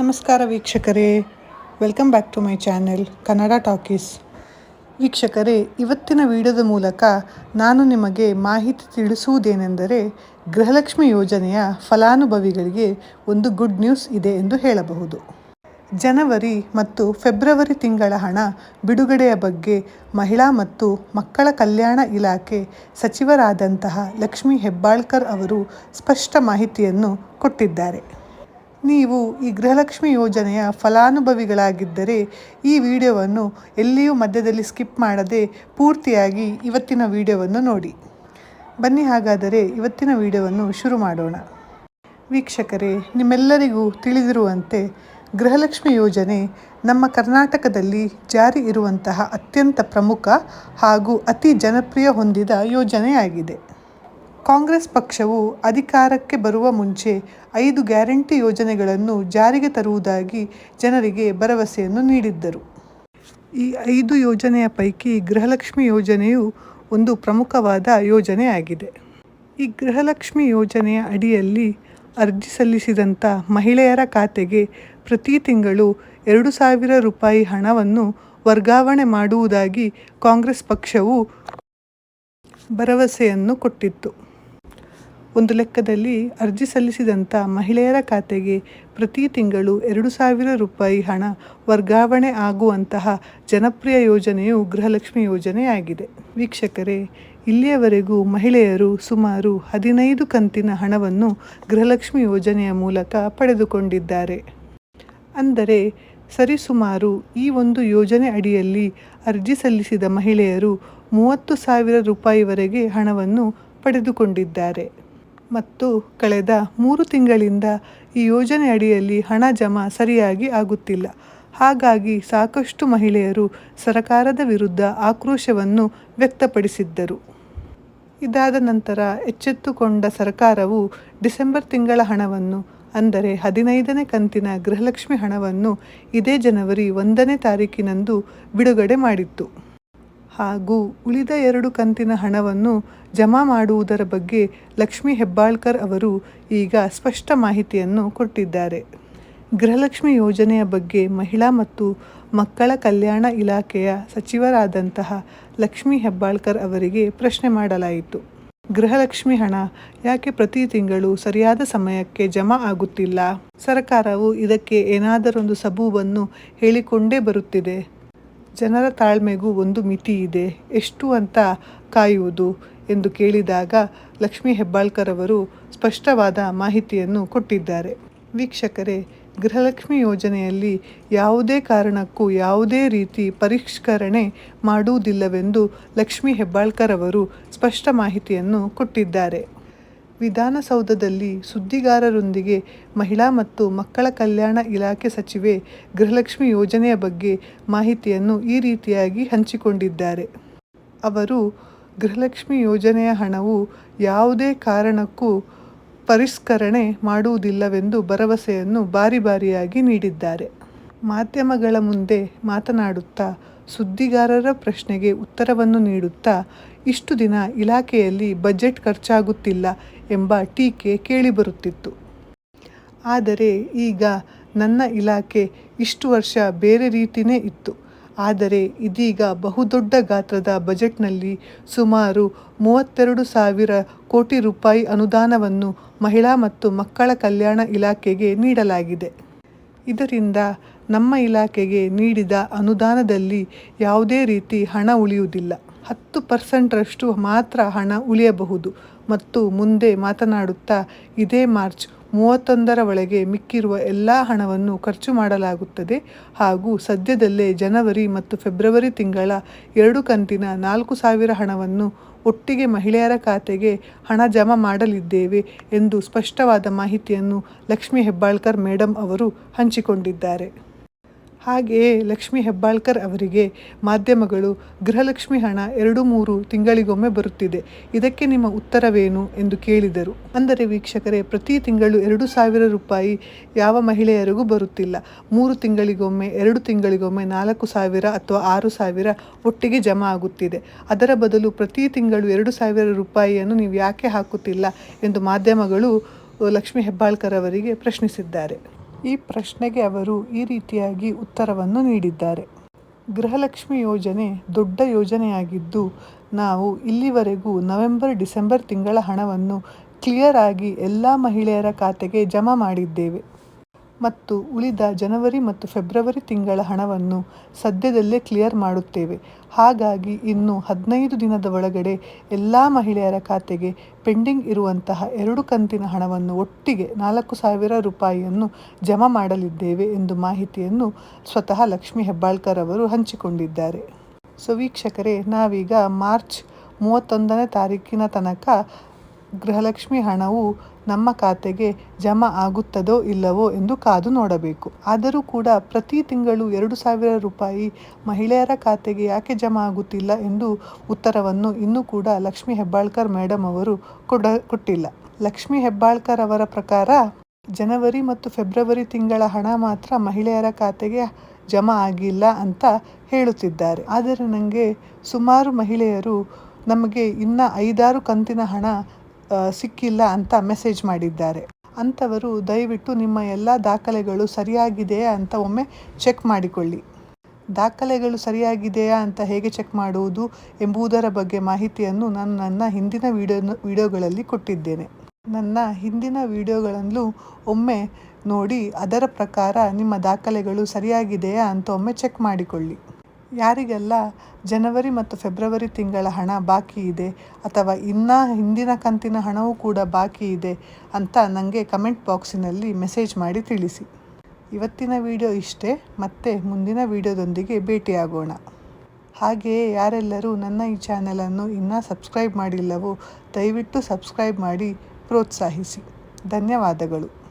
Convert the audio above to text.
ನಮಸ್ಕಾರ ವೀಕ್ಷಕರೇ. Welcome back to my channel Kannada talkies ವೀಕ್ಷಕರೇ, ಇವತ್ತಿನ ವಿಡಿಯೋದ ಮೂಲಕ ನಾನು ನಿಮಗೆ ಮಾಹಿತಿ ತಿಳಿಸುವುದೇನೆಂದರೆ ಗೃಹಲಕ್ಷ್ಮಿ ಯೋಜನೆಯ ಫಲಾನುಭವಿಗಳಿಗೆ ಒಂದು ಗುಡ್ ನ್ಯೂಸ್ ಇದೆ ಎಂದು ಹೇಳಬಹುದು. ಜನವರಿ ಮತ್ತು ಫೆಬ್ರವರಿ ತಿಂಗಳ ಹಣ ಬಿಡುಗಡೆಯ ಬಗ್ಗೆ ಮಹಿಳಾ ಮತ್ತು ಮಕ್ಕಳ ಕಲ್ಯಾಣ ಇಲಾಖೆ ಸಚಿವರಾದಂತಹ ಲಕ್ಷ್ಮೀ ಹೆಬ್ಬಾಳ್ಕರ್ ಅವರು ಸ್ಪಷ್ಟ ಮಾಹಿತಿಯನ್ನು ಕೊಟ್ಟಿದ್ದಾರೆ. ನೀವು ಈ ಗೃಹಲಕ್ಷ್ಮಿ ಯೋಜನೆಯ ಫಲಾನುಭವಿಗಳಾಗಿದ್ದರೆ ಈ ವಿಡಿಯೋವನ್ನು ಎಲ್ಲಿಯೂ ಮಧ್ಯದಲ್ಲಿ ಸ್ಕಿಪ್ ಮಾಡದೆ ಪೂರ್ತಿಯಾಗಿ ಇವತ್ತಿನ ವಿಡಿಯೋವನ್ನು ನೋಡಿ. ಬನ್ನಿ ಹಾಗಾದರೆ ಇವತ್ತಿನ ವಿಡಿಯೋವನ್ನು ಶುರು ಮಾಡೋಣ. ವೀಕ್ಷಕರೇ, ನಿಮ್ಮೆಲ್ಲರಿಗೂ ತಿಳಿದಿರುವಂತೆ ಗೃಹಲಕ್ಷ್ಮಿ ಯೋಜನೆ ನಮ್ಮ ಕರ್ನಾಟಕದಲ್ಲಿ ಜಾರಿ ಇರುವಂತಹ ಅತ್ಯಂತ ಪ್ರಮುಖ ಹಾಗೂ ಅತಿ ಜನಪ್ರಿಯ ಹೊಂದಿದ ಯೋಜನೆಯಾಗಿದೆ. ಕಾಂಗ್ರೆಸ್ ಪಕ್ಷವು ಅಧಿಕಾರಕ್ಕೆ ಬರುವ ಮುಂಚೆ ಐದು ಗ್ಯಾರಂಟಿ ಯೋಜನೆಗಳನ್ನು ಜಾರಿಗೆ ತರುವುದಾಗಿ ಜನರಿಗೆ ಭರವಸೆಯನ್ನು ನೀಡಿದ್ದರು. ಈ ಐದು ಯೋಜನೆಯ ಪೈಕಿ ಗೃಹಲಕ್ಷ್ಮಿ ಯೋಜನೆಯು ಒಂದು ಪ್ರಮುಖವಾದ ಯೋಜನೆಯಾಗಿದೆ. ಈ ಗೃಹಲಕ್ಷ್ಮಿ ಯೋಜನೆಯ ಅಡಿಯಲ್ಲಿ ಅರ್ಜಿ ಸಲ್ಲಿಸಿದಂಥ ಮಹಿಳೆಯರ ಖಾತೆಗೆ ಪ್ರತಿ ತಿಂಗಳು ಎರಡು ಸಾವಿರ ರೂಪಾಯಿ ಹಣವನ್ನು ವರ್ಗಾವಣೆ ಮಾಡುವುದಾಗಿ ಕಾಂಗ್ರೆಸ್ ಪಕ್ಷವು ಭರವಸೆಯನ್ನು ಕೊಟ್ಟಿತ್ತು. ಒಂದು ಲೆಕ್ಕದಲ್ಲಿ ಅರ್ಜಿ ಸಲ್ಲಿಸಿದಂಥ ಮಹಿಳೆಯರ ಖಾತೆಗೆ ಪ್ರತಿ ತಿಂಗಳು ಎರಡು ಸಾವಿರ ರೂಪಾಯಿ ಹಣ ವರ್ಗಾವಣೆ ಆಗುವಂತಹ ಜನಪ್ರಿಯ ಯೋಜನೆಯು ಗೃಹಲಕ್ಷ್ಮಿ ಯೋಜನೆಯಾಗಿದೆ. ವೀಕ್ಷಕರೇ, ಇಲ್ಲಿಯವರೆಗೂ ಮಹಿಳೆಯರು ಸುಮಾರು ಹದಿನೈದು ಕಂತಿನ ಹಣವನ್ನು ಗೃಹಲಕ್ಷ್ಮಿ ಯೋಜನೆಯ ಮೂಲಕ ಪಡೆದುಕೊಂಡಿದ್ದಾರೆ. ಅಂದರೆ, ಸರಿಸುಮಾರು ಈ ಒಂದು ಯೋಜನೆ ಅಡಿಯಲ್ಲಿ ಅರ್ಜಿ ಸಲ್ಲಿಸಿದ ಮಹಿಳೆಯರು ಮೂವತ್ತು ಸಾವಿರ ರೂಪಾಯಿವರೆಗೆ ಹಣವನ್ನು ಪಡೆದುಕೊಂಡಿದ್ದಾರೆ. ಮತ್ತು ಕಳೆದ ಮೂರು ತಿಂಗಳಿಂದ ಈ ಯೋಜನೆ ಅಡಿಯಲ್ಲಿ ಹಣ ಜಮಾ ಸರಿಯಾಗಿ ಆಗುತ್ತಿಲ್ಲ. ಹಾಗಾಗಿ ಸಾಕಷ್ಟು ಮಹಿಳೆಯರು ಸರಕಾರದ ವಿರುದ್ಧ ಆಕ್ರೋಶವನ್ನು ವ್ಯಕ್ತಪಡಿಸಿದ್ದರು. ಇದಾದ ನಂತರ ಎಚ್ಚೆತ್ತುಕೊಂಡ ಸರ್ಕಾರವು ಡಿಸೆಂಬರ್ ತಿಂಗಳ ಹಣವನ್ನು, ಅಂದರೆ ಹದಿನೈದನೇ ಕಂತಿನ ಗೃಹಲಕ್ಷ್ಮಿ ಹಣವನ್ನು ಇದೇ ಜನವರಿ ಒಂದನೇ ತಾರೀಕಿನಂದು ಬಿಡುಗಡೆ ಮಾಡಿತ್ತು. ಹಾಗೂ ಉಳಿದ ಎರಡು ಕಂತಿನ ಹಣವನ್ನು ಜಮಾ ಮಾಡುವುದರ ಬಗ್ಗೆ ಲಕ್ಷ್ಮಿ ಹೆಬ್ಬಾಳ್ಕರ್ ಅವರು ಈಗ ಸ್ಪಷ್ಟ ಮಾಹಿತಿಯನ್ನು ಕೊಟ್ಟಿದ್ದಾರೆ. ಗೃಹಲಕ್ಷ್ಮಿ ಯೋಜನೆಯ ಬಗ್ಗೆ ಮಹಿಳಾ ಮತ್ತು ಮಕ್ಕಳ ಕಲ್ಯಾಣ ಇಲಾಖೆಯ ಸಚಿವರಾದಂತಹ ಲಕ್ಷ್ಮೀ ಹೆಬ್ಬಾಳ್ಕರ್ ಅವರಿಗೆ ಪ್ರಶ್ನೆ ಮಾಡಲಾಯಿತು. ಗೃಹಲಕ್ಷ್ಮಿ ಹಣ ಯಾಕೆ ಪ್ರತಿ ತಿಂಗಳು ಸರಿಯಾದ ಸಮಯಕ್ಕೆ ಜಮಾ ಆಗುತ್ತಿಲ್ಲ? ಸರ್ಕಾರವು ಇದಕ್ಕೆ ಏನಾದರೊಂದು ಸಬೂಬನ್ನು ಹೇಳಿಕೊಂಡೇ ಬರುತ್ತಿದೆ. ಜನರ ತಾಳ್ಮೆಗೂ ಒಂದು ಮಿತಿ ಇದೆ. ಎಷ್ಟು ಅಂತ ಕಾಯುವುದು ಎಂದು ಕೇಳಿದಾಗ ಲಕ್ಷ್ಮೀ ಹೆಬ್ಬಾಳ್ಕರ್ ಅವರು ಸ್ಪಷ್ಟವಾದ ಮಾಹಿತಿಯನ್ನು ಕೊಟ್ಟಿದ್ದಾರೆ. ವೀಕ್ಷಕರೇ, ಗೃಹಲಕ್ಷ್ಮಿ ಯೋಜನೆಯಲ್ಲಿ ಯಾವುದೇ ಕಾರಣಕ್ಕೂ ಯಾವುದೇ ರೀತಿ ಪರಿಷ್ಕರಣೆ ಮಾಡುವುದಿಲ್ಲವೆಂದು ಲಕ್ಷ್ಮೀ ಹೆಬ್ಬಾಳ್ಕರ್ ಅವರು ಸ್ಪಷ್ಟ ಮಾಹಿತಿಯನ್ನು ಕೊಟ್ಟಿದ್ದಾರೆ. ವಿಧಾನಸೌಧದಲ್ಲಿ ಸುದ್ದಿಗಾರರೊಂದಿಗೆ ಮಹಿಳಾ ಮತ್ತು ಮಕ್ಕಳ ಕಲ್ಯಾಣ ಇಲಾಖೆ ಸಚಿವೆ ಗೃಹಲಕ್ಷ್ಮಿ ಯೋಜನೆಯ ಬಗ್ಗೆ ಮಾಹಿತಿಯನ್ನು ಈ ರೀತಿಯಾಗಿ ಹಂಚಿಕೊಂಡಿದ್ದಾರೆ. ಅವರು, ಗೃಹಲಕ್ಷ್ಮಿ ಯೋಜನೆಯ ಹಣವು ಯಾವುದೇ ಕಾರಣಕ್ಕೂ ಪರಿಷ್ಕರಣೆ ಮಾಡುವುದಿಲ್ಲವೆಂದು ಭರವಸೆಯನ್ನು ಬಾರಿ ಬಾರಿಯಾಗಿ ನೀಡಿದ್ದಾರೆ. ಮಾಧ್ಯಮಗಳ ಮುಂದೆ ಮಾತನಾಡುತ್ತಾ ಸುದ್ದಿಗಾರರ ಪ್ರಶ್ನೆಗೆ ಉತ್ತರವನ್ನು ನೀಡುತ್ತಾ ಇಷ್ಟು ದಿನ ಇಲಾಖೆಯಲ್ಲಿ ಬಜೆಟ್ ಖರ್ಚಾಗುತ್ತಿಲ್ಲ ಎಂಬ ಟೀಕೆ ಕೇಳಿಬರುತ್ತಿತ್ತು. ಆದರೆ ಈಗ ನನ್ನ ಇಲಾಖೆ ಇಷ್ಟು ವರ್ಷ ಬೇರೆ ರೀತಿಯೇ ಇತ್ತು. ಆದರೆ ಇದೀಗ ಬಹುದೊಡ್ಡ ಗಾತ್ರದ ಬಜೆಟ್ನಲ್ಲಿ ಸುಮಾರು ಮೂವತ್ತೆರಡು ಸಾವಿರ ಕೋಟಿ ರೂಪಾಯಿ ಅನುದಾನವನ್ನು ಮಹಿಳಾ ಮತ್ತು ಮಕ್ಕಳ ಕಲ್ಯಾಣ ಇಲಾಖೆಗೆ ನೀಡಲಾಗಿದೆ. ಇದರಿಂದ ನಮ್ಮ ಇಲಾಖೆಗೆ ನೀಡಿದ ಅನುದಾನದಲ್ಲಿ ಯಾವುದೇ ರೀತಿ ಹಣ ಉಳಿಯುವುದಿಲ್ಲ. ಹತ್ತು ಪರ್ಸೆಂಟ್ರಷ್ಟು ಮಾತ್ರ ಹಣ ಉಳಿಯಬಹುದು. ಮತ್ತು ಮುಂದೆ ಮಾತನಾಡುತ್ತಾ, ಇದೇ ಮಾರ್ಚ್ ಮೂವತ್ತೊಂದರ ಒಳಗೆ ಮಿಕ್ಕಿರುವ ಎಲ್ಲ ಹಣವನ್ನು ಖರ್ಚು ಮಾಡಲಾಗುತ್ತದೆ. ಹಾಗೂ ಸದ್ಯದಲ್ಲೇ ಜನವರಿ ಮತ್ತು ಫೆಬ್ರವರಿ ತಿಂಗಳ ಎರಡು ಕಂತಿನ ನಾಲ್ಕು ಸಾವಿರ ಹಣವನ್ನು ಒಟ್ಟಿಗೆ ಮಹಿಳೆಯರ ಖಾತೆಗೆ ಹಣ ಜಮಾ ಮಾಡಲಿದ್ದೇವೆ ಎಂದು ಸ್ಪಷ್ಟವಾದ ಮಾಹಿತಿಯನ್ನು ಲಕ್ಷ್ಮೀ ಹೆಬ್ಬಾಳ್ಕರ್ ಮೇಡಮ್ ಅವರು ಹಂಚಿಕೊಂಡಿದ್ದಾರೆ. ಹಾಗೆಯೇ ಲಕ್ಷ್ಮಿ ಹೆಬ್ಬಾಳ್ಕರ್ ಅವರಿಗೆ ಮಾಧ್ಯಮಗಳು ಗೃಹಲಕ್ಷ್ಮಿ ಹಣ ಎರಡು ಮೂರು ತಿಂಗಳಿಗೊಮ್ಮೆ ಬರುತ್ತಿದೆ. ಇದಕ್ಕೆ ನಿಮ್ಮ ಉತ್ತರವೇನು ಎಂದು ಕೇಳಿದರು. ಅಂದರೆ ವೀಕ್ಷಕರೇ, ಪ್ರತಿ ತಿಂಗಳು ಎರಡು ಸಾವಿರ ರೂಪಾಯಿ ಯಾವ ಮಹಿಳೆಯರಿಗೂ ಬರುತ್ತಿಲ್ಲ. ಮೂರು ತಿಂಗಳಿಗೊಮ್ಮೆ, ಎರಡು ತಿಂಗಳಿಗೊಮ್ಮೆ ನಾಲ್ಕು ಸಾವಿರ ಅಥವಾ ಆರು ಸಾವಿರ ಒಟ್ಟಿಗೆ ಜಮಾ ಆಗುತ್ತಿದೆ. ಅದರ ಬದಲು ಪ್ರತಿ ತಿಂಗಳು ಎರಡು ಸಾವಿರ ರೂಪಾಯಿಯನ್ನು ನೀವು ಯಾಕೆ ಹಾಕುತ್ತಿಲ್ಲ ಎಂದು ಮಾಧ್ಯಮಗಳು ಲಕ್ಷ್ಮಿ ಹೆಬ್ಬಾಳ್ಕರ್ ಅವರಿಗೆ ಪ್ರಶ್ನಿಸಿದ್ದಾರೆ. ಈ ಪ್ರಶ್ನೆಗೆ ಅವರು ಈ ರೀತಿಯಾಗಿ ಉತ್ತರವನ್ನು ನೀಡಿದ್ದಾರೆ. ಗೃಹಲಕ್ಷ್ಮಿ ಯೋಜನೆ ದೊಡ್ಡ ಯೋಜನೆಯಾಗಿದ್ದು, ನಾವು ಇಲ್ಲಿವರೆಗೂ ನವೆಂಬರ್, ಡಿಸೆಂಬರ್ ತಿಂಗಳ ಹಣವನ್ನು ಕ್ಲಿಯರ್ ಆಗಿ ಎಲ್ಲ ಮಹಿಳೆಯರ ಖಾತೆಗೆ ಜಮಾ ಮಾಡಿದ್ದೇವೆ. ಮತ್ತು ಉಳಿದ ಜನವರಿ ಮತ್ತು ಫೆಬ್ರವರಿ ತಿಂಗಳ ಹಣವನ್ನು ಸದ್ಯದಲ್ಲೇ ಕ್ಲಿಯರ್ ಮಾಡುತ್ತೇವೆ. ಹಾಗಾಗಿ ಇನ್ನು ಹದಿನೈದು ದಿನದ ಒಳಗಡೆ ಎಲ್ಲ ಮಹಿಳೆಯರ ಖಾತೆಗೆ ಪೆಂಡಿಂಗ್ ಇರುವಂತಹ ಎರಡು ಕಂತಿನ ಹಣವನ್ನು ಒಟ್ಟಿಗೆ ನಾಲ್ಕು ಸಾವಿರ ರೂಪಾಯಿಯನ್ನು ಜಮಾ ಮಾಡಲಿದ್ದೇವೆ ಎಂದು ಮಾಹಿತಿಯನ್ನು ಸ್ವತಃ ಲಕ್ಷ್ಮಿ ಹೆಬ್ಬಾಳ್ಕರ್ ಅವರು ಹಂಚಿಕೊಂಡಿದ್ದಾರೆ. ಸೊ ವೀಕ್ಷಕರೇ, ನಾವೀಗ ಮಾರ್ಚ್ ಮೂವತ್ತೊಂದನೇ ತಾರೀಕಿನ ತನಕ ಗೃಹಲಕ್ಷ್ಮಿ ಹಣವು ನಮ್ಮ ಖಾತೆಗೆ ಜಮಾ ಆಗುತ್ತದೋ ಇಲ್ಲವೋ ಎಂದು ಕಾದು ನೋಡಬೇಕು. ಆದರೂ ಕೂಡ ಪ್ರತಿ ತಿಂಗಳು ಎರಡು ಸಾವಿರ ರೂಪಾಯಿ ಮಹಿಳೆಯರ ಖಾತೆಗೆ ಯಾಕೆ ಜಮಾ ಆಗುತ್ತಿಲ್ಲ ಎಂದು ಉತ್ತರವನ್ನು ಇನ್ನೂ ಕೂಡ ಲಕ್ಷ್ಮಿ ಹೆಬ್ಬಾಳ್ಕರ್ ಮೇಡಮ್ ಅವರು ಕೊಡ, ಕೊಟ್ಟಿಲ್ಲ. ಲಕ್ಷ್ಮಿ ಹೆಬ್ಬಾಳ್ಕರ್ ಅವರ ಪ್ರಕಾರ ಜನವರಿ ಮತ್ತು ಫೆಬ್ರವರಿ ತಿಂಗಳ ಹಣ ಮಾತ್ರ ಮಹಿಳೆಯರ ಖಾತೆಗೆ ಜಮಾ ಆಗಿಲ್ಲ ಅಂತ ಹೇಳುತ್ತಿದ್ದಾರೆ. ಆದರೆ ನನಗೆ ಸುಮಾರು ಮಹಿಳೆಯರು ನಮಗೆ ಇನ್ನ ಐದಾರು ಕಂತಿನ ಹಣ ಸಿಕ್ಕಿಲ್ಲ ಅಂತ ಮೆಸೇಜ್ ಮಾಡಿದ್ದಾರೆ. ಅಂಥವರು ದಯವಿಟ್ಟು ನಿಮ್ಮ ಎಲ್ಲ ದಾಖಲೆಗಳು ಸರಿಯಾಗಿದೆಯಾ ಅಂತ ಒಮ್ಮೆ ಚೆಕ್ ಮಾಡಿಕೊಳ್ಳಿ. ದಾಖಲೆಗಳು ಸರಿಯಾಗಿದೆಯಾ ಅಂತ ಹೇಗೆ ಚೆಕ್ ಮಾಡುವುದು ಎಂಬುದರ ಬಗ್ಗೆ ಮಾಹಿತಿಯನ್ನು ನಾನು ನನ್ನ ಹಿಂದಿನ ವಿಡಿಯೋ ವಿಡಿಯೋಗಳಲ್ಲಿ ಕೊಟ್ಟಿದ್ದೇನೆ. ನನ್ನ ಹಿಂದಿನ ವಿಡಿಯೋಗಳಲ್ಲೂ ಒಮ್ಮೆ ನೋಡಿ ಅದರ ಪ್ರಕಾರ ನಿಮ್ಮ ದಾಖಲೆಗಳು ಸರಿಯಾಗಿದೆಯಾ ಅಂತ ಒಮ್ಮೆ ಚೆಕ್ ಮಾಡಿಕೊಳ್ಳಿ. ಯಾರಿಗೆಲ್ಲ ಜನವರಿ ಮತ್ತು ಫೆಬ್ರವರಿ ತಿಂಗಳ ಹಣ ಬಾಕಿ ಇದೆ ಅಥವಾ ಇನ್ನೂ ಹಿಂದಿನ ಕಂತಿನ ಹಣವೂ ಕೂಡ ಬಾಕಿ ಇದೆ ಅಂತ ನನಗೆ ಕಮೆಂಟ್ ಬಾಕ್ಸಿನಲ್ಲಿ ಮೆಸೇಜ್ ಮಾಡಿ ತಿಳಿಸಿ. ಇವತ್ತಿನ ವಿಡಿಯೋ ಇಷ್ಟೇ, ಮತ್ತೆ ಮುಂದಿನ ವಿಡಿಯೋದೊಂದಿಗೆ ಭೇಟಿಯಾಗೋಣ. ಹಾಗೆಯೇ ಯಾರೆಲ್ಲರೂ ನನ್ನ ಈ ಚಾನೆಲನ್ನು ಇನ್ನೂ ಸಬ್ಸ್ಕ್ರೈಬ್ ಮಾಡಿಲ್ಲವೋ ದಯವಿಟ್ಟು ಸಬ್ಸ್ಕ್ರೈಬ್ ಮಾಡಿ ಪ್ರೋತ್ಸಾಹಿಸಿ. ಧನ್ಯವಾದಗಳು.